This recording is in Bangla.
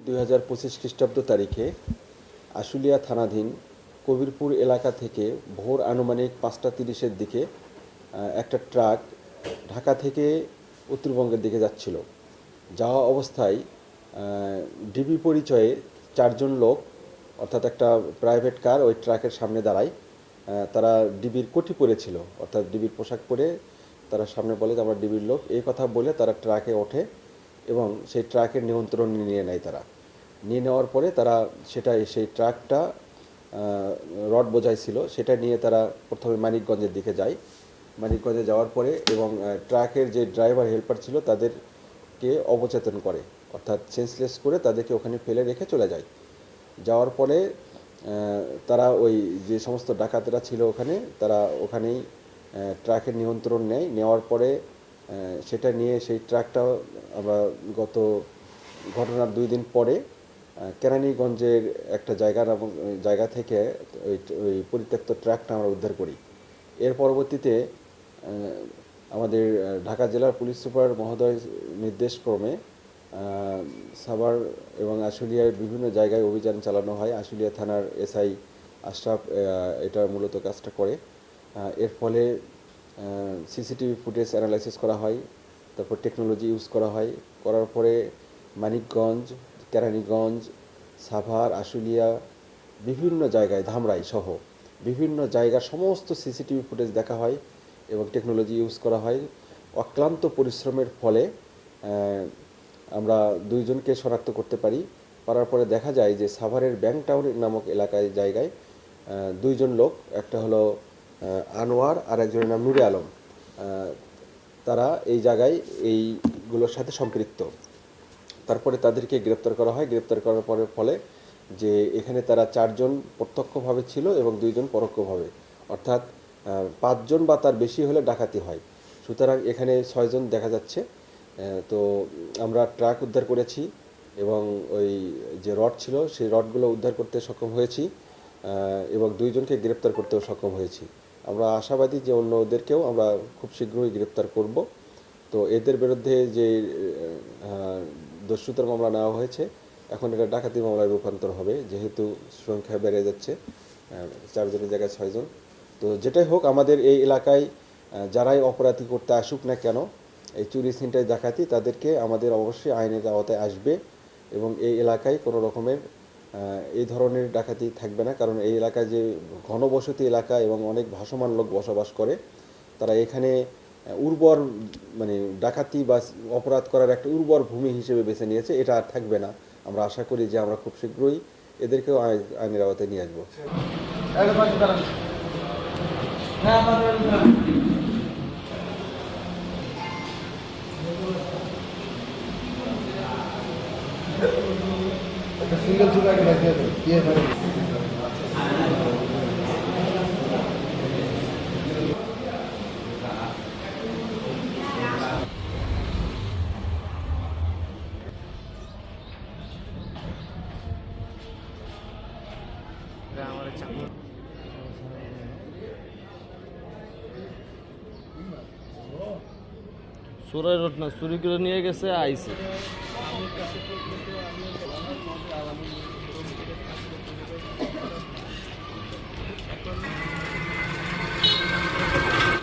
দুই হাজার পঁচিশ খ্রিস্টাব্দ তারিখে আশুলিয়া থানাধীন কবিরপুর এলাকা থেকে ভোর আনুমানিক পাঁচটা তিরিশের দিকে একটা ট্রাক ঢাকা থেকে উত্তরবঙ্গের দিকে যাচ্ছিল। যাওয়া অবস্থায় ডিবি পরিচয়ে চারজন লোক, অর্থাৎ একটা প্রাইভেট কার ওই ট্রাকের সামনে দাঁড়ায় তারা ডিবির কোটি পরেছিল অর্থাৎ ডিবির পোশাক পরে তারা সামনে বলে যে আমরা ডিবির লোক। এই কথা বলে তারা ট্রাকে ওঠে। এবং সেই ট্রাকের নিয়ন্ত্রণ নিয়ে নেয় তারা। নিয়ে নেওয়ার পরে তারা সেটা, সেই ট্রাকটা রড বোঝাই ছিল সেটা নিয়ে তারা প্রথমে মানিকগঞ্জের দিকে যায়। মানিকগঞ্জে যাওয়ার পরে এবং ট্রাকের যে ড্রাইভার, হেল্পার ছিল, তাদেরকে অবচেতন করে, অর্থাৎ সেন্সলেস করে তাদেরকে ওখানে ফেলে রেখে চলে যায়। যাওয়ার পরে তারা ওই যে সমস্ত ডাকাতেরা ছিল ওখানে, তারা ওখানেই ট্রাকের নিয়ন্ত্রণ নেয়। নেওয়ার পরে সেটা নিয়ে সেই ট্রাকটা আমরা গত ঘটনার দুই দিন পরে কেরানীগঞ্জের একটা জায়গার জায়গা থেকে ওই ওই পরিত্যক্ত ট্রাকটা আমরা উদ্ধার করি। এর পরবর্তীতে আমাদের ঢাকা জেলার পুলিশ সুপার মহোদয় নির্দেশক্রমে সাভার এবং আশুলিয়ার বিভিন্ন জায়গায় অভিযান চালানো হয়। আশুলিয়া থানার এসআই আশরাফ এটা মূলত কাজটা করে। এর ফলে সিসিটিভি ফুটেজ অ্যানালাইসিস করা হয়, তারপর টেকনোলজি ইউজ করা হয়। করার পরে মানিকগঞ্জ, কেরানীগঞ্জ, সাভার, আশুলিয়া, বিভিন্ন জায়গায়, ধামরাই সহ বিভিন্ন জায়গার সমস্ত সিসিটিভি ফুটেজ দেখা হয় এবং টেকনোলজি ইউজ করা হয়। অক্লান্ত পরিশ্রমের ফলে আমরা দুইজনকে শনাক্ত করতে পারি। পারার পরে দেখা যায় যে সাভারের ব্যাংক টাউন নামক এলাকায় জায়গায় দুইজন লোক, একটা হলো আনোয়ার আর একজনের নাম নুরে আলম। তারা এই জায়গায় এইগুলোর সাথে সম্পৃক্ত। তারপরে তাদেরকে গ্রেপ্তার করা হয়। গ্রেপ্তার করার পরে ফলে যে এখানে তারা চারজন প্রত্যক্ষভাবে ছিল এবং দুইজন পরোক্ষভাবে। অর্থাৎ পাঁচজন বা তার বেশি হলে ডাকাতি হয়। সুতরাং এখানে ছয়জন দেখা যাচ্ছে। তো আমরা ট্রাক উদ্ধার করেছি এবং ওই যে রড ছিল, সেই রডগুলো উদ্ধার করতে সক্ষম হয়েছি। এবং দুইজনকে গ্রেপ্তার করতেও সক্ষম হয়েছি। আমরা আশাবাদী যে অন্য ওদেরকেও আমরা খুব শীঘ্রই গ্রেপ্তার করব। তো এদের বিরুদ্ধে যে দস্যুতার মামলা নেওয়া হয়েছে, এখন এটা ডাকাতি মামলায় রূপান্তর হবে, যেহেতু সংখ্যা বেড়ে যাচ্ছে চারজনের জায়গায় ছয়জন। তো যেটাই হোক, আমাদের এই এলাকায় যারাই অপরাধী করতে আসুক না কেন, এই চুরি ছিনতাই, ডাকাতি, তাদেরকে আমাদের অবশ্যই আইনের আওতায় আসবে এবং এই এলাকায় কোনো রকমের এই ধরনের ডাকাতি থাকবে না, কারণ এই এলাকায় যে ঘনবসতি এলাকা এবং অনেক ভাসমান লোক বসবাস করে, তারা এখানে উর্বর মানে ডাকাতি বা অপরাধ করার একটা উর্বর ভূমি হিসেবে বেছে নিয়েছে, এটা আর থাকবে না। আমরা আশা করি যে আমরা খুব শীঘ্রই এদেরকেও আইন- আইনের আওতায় নিয়ে আসব। একটা সিঙ্গেল সুগার একটা দিয়ে দেবো দিয়ে দেবো চোরের রোড না চুরি করে নিয়ে গেছে আইসে